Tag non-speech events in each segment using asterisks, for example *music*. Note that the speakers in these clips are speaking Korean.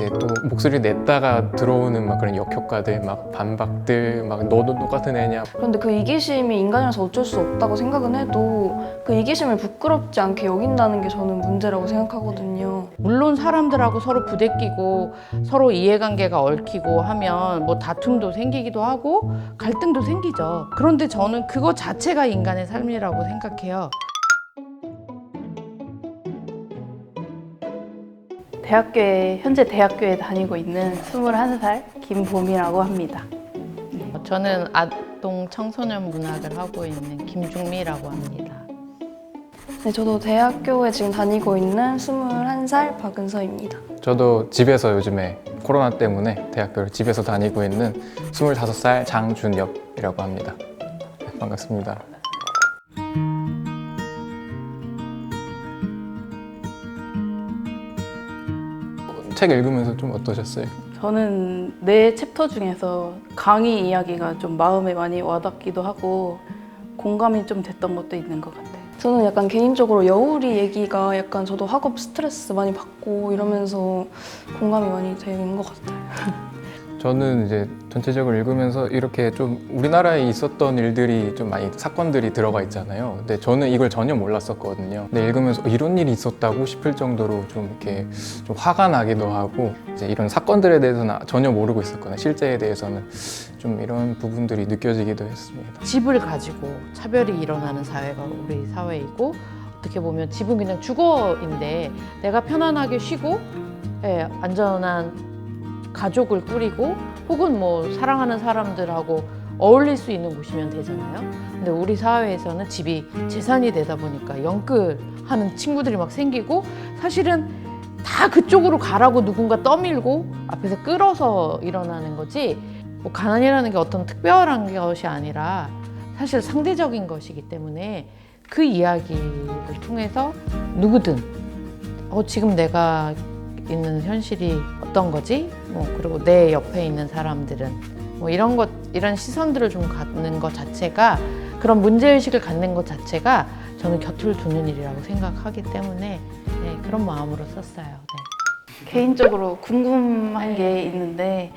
이제 또 목소리 냈다가 들어오는 막 그런 역효과들 막 반박들 막 너도 똑같은 애냐 그런데 그 이기심이 인간이라서 어쩔 수 없다고 생각은 해도 그 이기심을 부끄럽지 않게 여긴다는 게 저는 문제라고 생각하거든요. 물론 사람들하고 서로 부대끼고 서로 이해관계가 얽히고 하면 뭐 다툼도 생기기도 하고 갈등도 생기죠. 그런데 저는 그거 자체가 인간의 삶이라고 생각해요. 대학교에 현재 대학교에 다니고 있는 21살 김봄이라고 합니다. 저는 아동 청소년 문학을 하고 있는 김중미라고 합니다. 네, 저도 대학교에 지금 다니고 있는 21살 박은서입니다. 저도 집에서 요즘에 코로나 때문에 대학교를 집에서 다니고 있는 25살 장준엽이라고 합니다 네, 반갑습니다 책 읽으면서 좀 어떠셨어요? 저는 내 챕터 중에서 강의 이야기가 좀 마음에 많이 와닿기도 하고 공감이 좀 됐던 것도 있는 것 같아요. 저는 약간 개인적으로 여울이 얘기가 약간 저도 학업 스트레스 많이 받고 이러면서 공감이 많이 되는 것 같아요. *laughs* 저는 이제 전체적으로 읽으면서 이렇게 좀 우리나라에 있었던 일들이 좀 많이 사건들이 들어가 있잖아요. 근데 저는 이걸 전혀 몰랐었거든요. 근데 읽으면서 어, 이런 일이 있었다고 싶을 정도로 좀 이렇게 좀 화가 나기도 하고 이제 이런 사건들에 대해서는 전혀 모르고 있었거든요. 실제에 대해서는 좀 이런 부분들이 느껴지기도 했습니다. 집을 가지고 차별이 일어나는 사회가 우리 사회이고 어떻게 보면 집은 그냥 주거인데 내가 편안하게 쉬고 예, 안전한 가족을 꾸리고 혹은 뭐 사랑하는 사람들하고 어울릴 수 있는 곳이면 되잖아요. 근데 우리 사회에서는 집이 재산이 되다 보니까 영끌하는 친구들이 막 생기고 사실은 다 그쪽으로 가라고 누군가 떠밀고 앞에서 끌어서 일어나는 거지 뭐 가난이라는 게 어떤 특별한 것이 아니라 사실 상대적인 것이기 때문에 그 이야기를 통해서 누구든 어, 지금 내가 있는 현실이 어떤 거지? 뭐 그리고 내 옆에 있는 사람들은 뭐 이런 것 이런 시선들을 좀 갖는 것 자체가 그런 문제 의식을 갖는 것 자체가 저는 곁을 두는 일이라고 생각하기 때문에 네, 그런 마음으로 썼어요. 네. 개인적으로 궁금한 게 있는데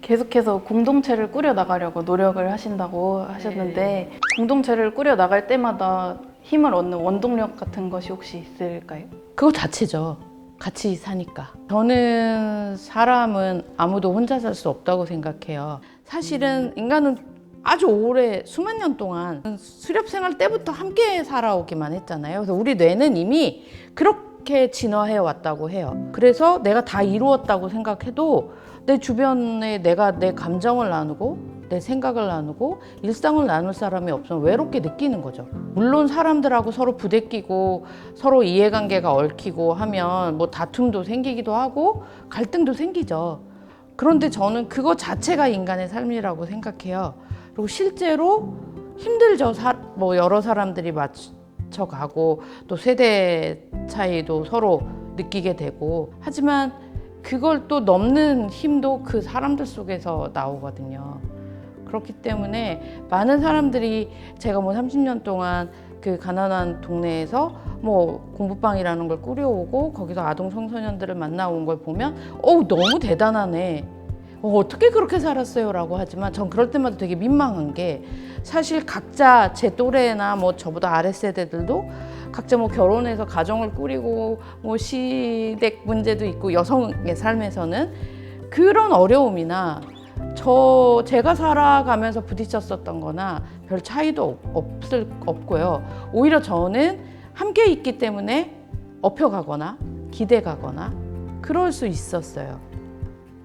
계속해서 공동체를 꾸려 나가려고 노력을 하신다고 하셨는데 공동체를 꾸려 나갈 때마다 힘을 얻는 원동력 같은 것이 혹시 있을까요? 그거 자체죠. 같이 사니까. 저는 사람은 아무도 혼자 살 수 없다고 생각해요. 사실은 인간은 아주 오래 수만 년 동안 수렵 생활 때부터 함께 살아오기만 했잖아요. 그래서 우리 뇌는 이미 그렇게 진화해 왔다고 해요. 그래서 내가 다 이루었다고 생각해도 내 주변에 내가 내 감정을 나누고 내 생각을 나누고 일상을 나눌 사람이 없으면 외롭게 느끼는 거죠. 물론 사람들하고 서로 부대끼고 서로 이해관계가 얽히고 하면 뭐 다툼도 생기기도 하고 갈등도 생기죠. 그런데 저는 그거 자체가 인간의 삶이라고 생각해요. 그리고 실제로 힘들죠. 사, 뭐 여러 사람들이 맞춰가고 또 세대 차이도 서로 느끼게 되고 하지만 그걸 또 넘는 힘도 그 사람들 속에서 나오거든요. 그렇기 때문에 많은 사람들이 제가 뭐 30년 동안 그 가난한 동네에서 뭐 공부방이라는 걸 꾸려오고 거기서 아동 청소년들을 만나온 걸 보면 어우 너무 대단하네. 어, 어떻게 그렇게 살았어요 라고 하지만 전 그럴 때마다 되게 민망한 게 사실 각자 제 또래나 뭐 저보다 아래 세대들도 각자 뭐 결혼해서 가정을 꾸리고 뭐 시댁 문제도 있고 여성의 삶에서는 그런 어려움이나 저 제가 살아가면서 부딪혔었던 거나 별 차이도 없, 없을 없고요. 오히려 저는 함께 있기 때문에 업혀가거나 기대가거나 그럴 수 있었어요.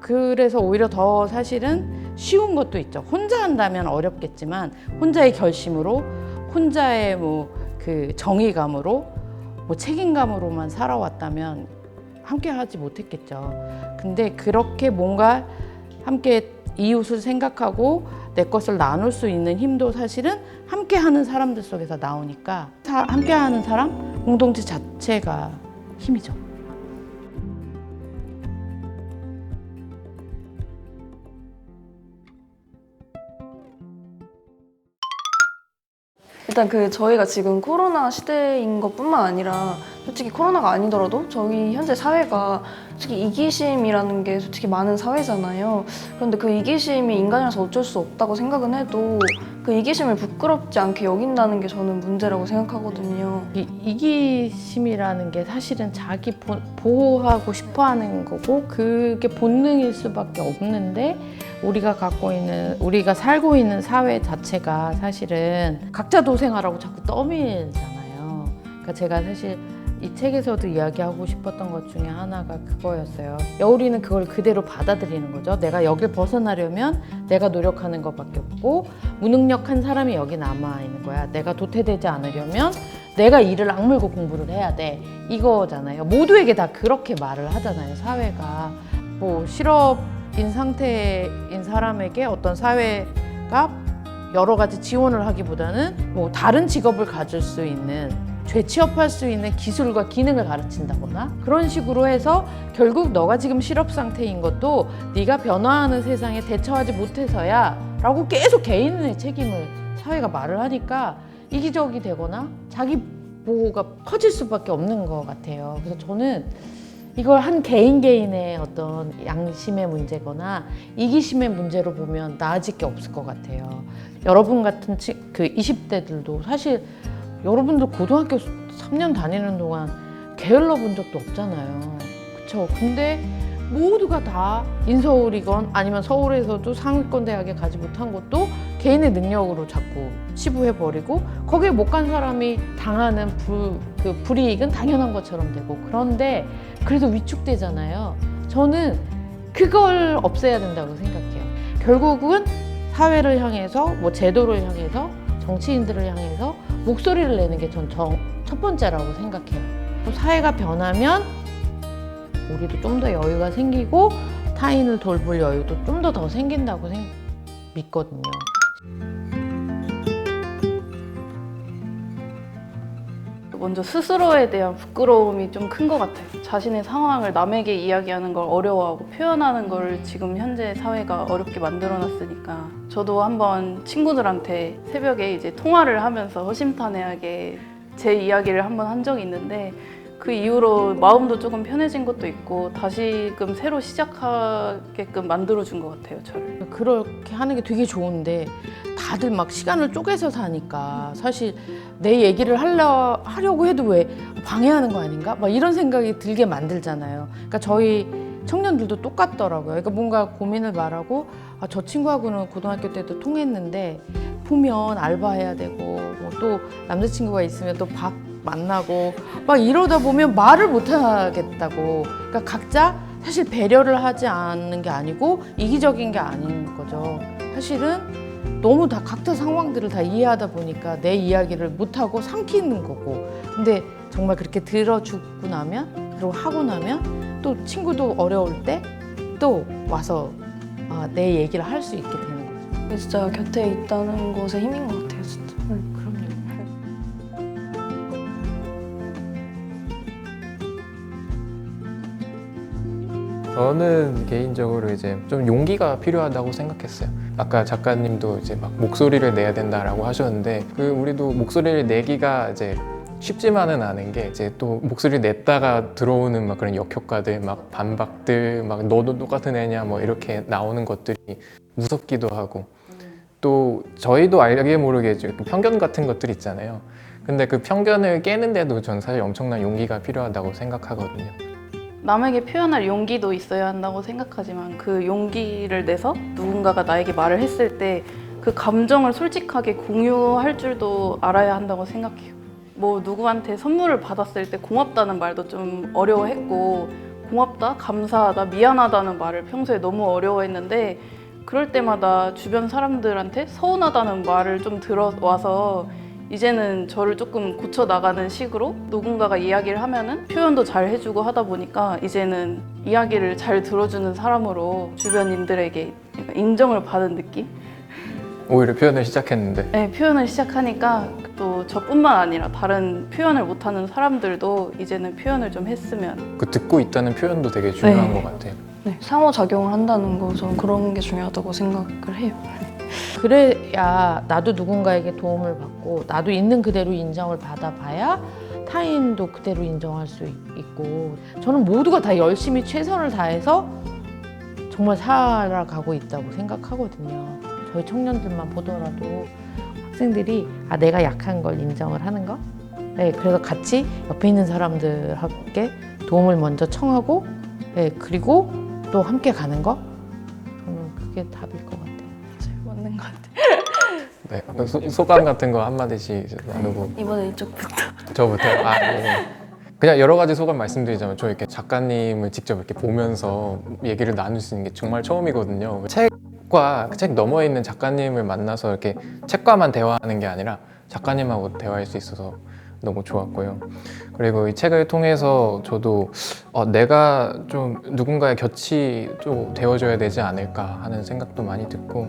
그래서 오히려 더 사실은 쉬운 것도 있죠. 혼자 한다면 어렵겠지만 혼자의 결심으로 혼자의 뭐 그 정의감으로 뭐 책임감으로만 살아왔다면 함께 하지 못했겠죠. 근데 그렇게 뭔가 함께 이웃을 생각하고 내 것을 나눌 수 있는 힘도 사실은 함께 하는 사람들 속에서 나오니까 사- 함께 하는 사람 공동체 자체가 힘이죠. 일단 그 저희가 지금 코로나 시대인 것뿐만 아니라 솔직히 코로나가 아니더라도 저희 현재 사회가 솔직히 이기심이라는 게 솔직히 많은 사회잖아요. 그런데 그 이기심이 인간이라서 어쩔 수 없다고 생각은 해도 그 이기심을 부끄럽지 않게 여긴다는 게 저는 문제라고 생각하거든요. 이, 이기심이라는 게 사실은 자기 보, 보호하고 싶어 하는 거고 그게 본능일 수밖에 없는데 우리가 갖고 있는 우리가 살고 있는 사회 자체가 사실은 각자 도생하라고 자꾸 떠밀잖아요. 그러니까 제가 사실 이 책에서도 이야기하고 싶었던 것 중에 하나가 그거였어요. 여울이는 그걸 그대로 받아들이는 거죠. 내가 여길 벗어나려면 내가 노력하는 것밖에 없고 무능력한 사람이 여기 남아 있는 거야. 내가 도태되지 않으려면 내가 이를 악물고 공부를 해야 돼. 이거잖아요. 모두에게 다 그렇게 말을 하잖아요. 사회가 뭐 실업 인 상태인 사람에게 어떤 사회가 여러 가지 지원을 하기보다는 뭐 다른 직업을 가질 수 있는 재취업할 수 있는 기술과 기능을 가르친다거나 그런 식으로 해서 결국 너가 지금 실업 상태인 것도 네가 변화하는 세상에 대처하지 못해서야 라고 계속 개인의 책임을 사회가 말을 하니까 이기적이 되거나 자기 보호가 커질 수밖에 없는 것 같아요. 그래서 저는 이걸 한 개인 개인의 어떤 양심의 문제거나 이기심의 문제로 보면 나아질 게 없을 것 같아요. 여러분 같은 치- 그 20대들도 사실 여러분들 고등학교 3년 다니는 동안 게을러 본 적도 없잖아요. 그쵸? 근데 모두가 다 인서울이건 아니면 서울에서도 상위권 대학에 가지 못한 것도 개인의 능력으로 자꾸 치부해버리고 거기에 못 간 사람이 당하는 불, 그 불이익은 당연한 것처럼 되고 그런데 그래도 위축되잖아요. 저는 그걸 없애야 된다고 생각해요. 결국은 사회를 향해서 뭐 제도를 향해서 정치인들을 향해서 목소리를 내는 게 전 첫 번째라고 생각해요. 또 사회가 변하면 우리도 좀 더 여유가 생기고 타인을 돌볼 여유도 좀 더 더 생긴다고 생, 믿거든요. 먼저 스스로에 대한 부끄러움이 좀 큰 것 같아요. 자신의 상황을 남에게 이야기하는 걸 어려워하고 표현하는 걸 지금 현재 사회가 어렵게 만들어 놨으니까 저도 한번 친구들한테 새벽에 이제 통화를 하면서 허심탄회하게 제 이야기를 한번 한 적이 있는데 그 이후로 마음도 조금 편해진 것도 있고 다시금 새로 시작하게끔 만들어준 것 같아요, 저를. 그렇게 하는 게 되게 좋은데 다들 막 시간을 쪼개서 사니까 사실 내 얘기를 하려, 하려고 해도 왜 방해하는 거 아닌가? 막 이런 생각이 들게 만들잖아요. 그러니까 저희 청년들도 똑같더라고요. 그러니까 뭔가 고민을 말하고 아, 저 친구하고는 고등학교 때도 통했는데 보면 알바해야 되고 뭐 또 남자친구가 있으면 또밥 만나고 막 이러다 보면 말을 못 하겠다고. 그러니까 각자 사실 배려를 하지 않는 게 아니고 이기적인 게 아닌 거죠. 사실은 너무 다 각자 상황들을 다 이해하다 보니까 내 이야기를 못 하고 삼키는 거고. 근데 정말 그렇게 들어주고 나면 그리고 하고 나면 또 친구도 어려울 때 또 와서 아, 내 얘기를 할 수 있게 되는 거죠. 진짜 곁에 있다는 것의 힘인 것 같아요. 저는 개인적으로 이제 좀 용기가 필요하다고 생각했어요. 아까 작가님도 이제 막 목소리를 내야 된다라고 하셨는데 그 우리도 목소리를 내기가 이제 쉽지만은 않은 게 이제 또 목소리 냈다가 들어오는 막 그런 역효과들 막 반박들 막 너도 똑같은 애냐 뭐 이렇게 나오는 것들이 무섭기도 하고 또 저희도 알게 모르게 좀 편견 같은 것들 있잖아요. 근데 그 편견을 깨는데도 전 사실 엄청난 용기가 필요하다고 생각하거든요. 남에게 표현할 용기도 있어야 한다고 생각하지만 그 용기를 내서 누군가가 나에게 말을 했을 때 그 감정을 솔직하게 공유할 줄도 알아야 한다고 생각해요. 뭐 누구한테 선물을 받았을 때 고맙다는 말도 좀 어려워했고 고맙다, 감사하다, 미안하다는 말을 평소에 너무 어려워했는데 그럴 때마다 주변 사람들한테 서운하다는 말을 좀 들어와서 이제는 저를 조금 고쳐 나가는 식으로 누군가가 이야기를 하면은 표현도 잘 해주고 하다 보니까 이제는 이야기를 잘 들어주는 사람으로 주변인들에게 인정을 받은 느낌? 오히려 표현을 시작했는데 네, 표현을 시작하니까 또 저뿐만 아니라 다른 표현을 못하는 사람들도 이제는 표현을 좀 했으면 그 듣고 있다는 표현도 되게 중요한 네. 것 같아요. 네, 상호작용을 한다는 거 저는 그런 게 중요하다고 생각을 해요. *laughs* 그래야 나도 누군가에게 도움을 받고 나도 있는 그대로 인정을 받아봐야 타인도 그대로 인정할 수 있- 있고 저는 모두가 다 열심히 최선을 다해서 정말 살아가고 있다고 생각하거든요. 저희 청년들만 보더라도 학생들이 아 내가 약한 걸 인정을 하는 거. 네, 그래서 같이 옆에 있는 사람들께 도움을 먼저 청하고, 네, 그리고 또 함께 가는 거. 저는 그게 답일 것 같아요. 맞는 것 같아요. 네. 소, 소감 같은 거 한마디씩 나누고 이번에 이쪽부터. *laughs* 저부터 아 네. 그냥 여러 가지 소감 말씀드리자면 저 이렇게 작가님을 직접 이렇게 보면서 얘기를 나눌 수 있는 게 정말 처음이거든요. 책과 그책 너머에 있는 작가님을 만나서 이렇게 책과만 대화하는 게 아니라 작가님하고 대화할 수 있어서 너무 좋았고요. 그리고 이 책을 통해서 저도 어, 내가 좀 누군가의 곁이 좀 되어줘야 되지 않을까 하는 생각도 많이 듣고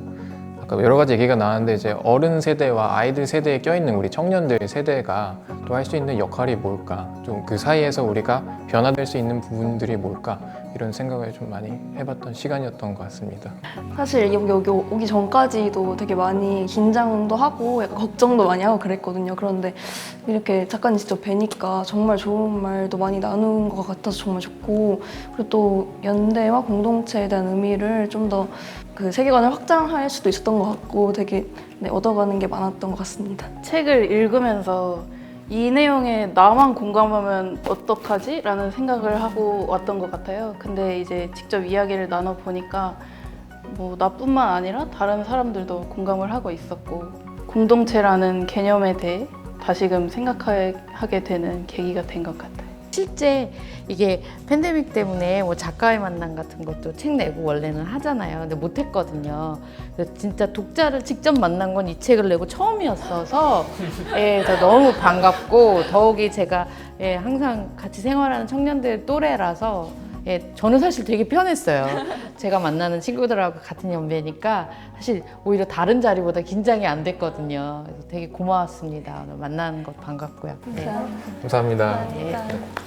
아까 여러 가지 얘기가 나왔는데 이제 어른 세대와 아이들 세대에 껴있는 우리 청년들 세대가 또 할 수 있는 역할이 뭘까 좀 그 사이에서 우리가 변화될 수 있는 부분들이 뭘까 이런 생각을 좀 많이 해봤던 시간이었던 것 같습니다. 사실 여기, 여기 오기 전까지도 되게 많이 긴장도 하고 약간 걱정도 많이 하고 그랬거든요. 그런데 이렇게 작가님 직접 뵈니까 정말 좋은 말도 많이 나눈 것 같아서 정말 좋고 그리고 또 연대와 공동체에 대한 의미를 좀더 그 세계관을 확장할 수도 있었던 것 같고 되게 네, 얻어가는 게 많았던 것 같습니다. 책을 읽으면서 이 내용에 나만 공감하면 어떡하지? 라는 생각을 하고 왔던 것 같아요. 근데 이제 직접 이야기를 나눠보니까 뭐 나뿐만 아니라 다른 사람들도 공감을 하고 있었고 공동체라는 개념에 대해 다시금 생각하게 되는 계기가 된 것 같아요. 실제 이게 팬데믹 때문에 뭐 작가의 만남 같은 것도 책 내고 원래는 하잖아요. 근데 못 했거든요. 그래서 진짜 독자를 직접 만난 건 이 책을 내고 처음이었어서 예, 저 너무 반갑고 더욱이 제가 예, 항상 같이 생활하는 청년들 또래라서 예, 저는 사실 되게 편했어요. 제가 만나는 친구들하고 같은 연배니까 사실 오히려 다른 자리보다 긴장이 안 됐거든요. 그래서 되게 고마웠습니다. 오늘 만나는 것 반갑고요. 네. 감사합니다. 예.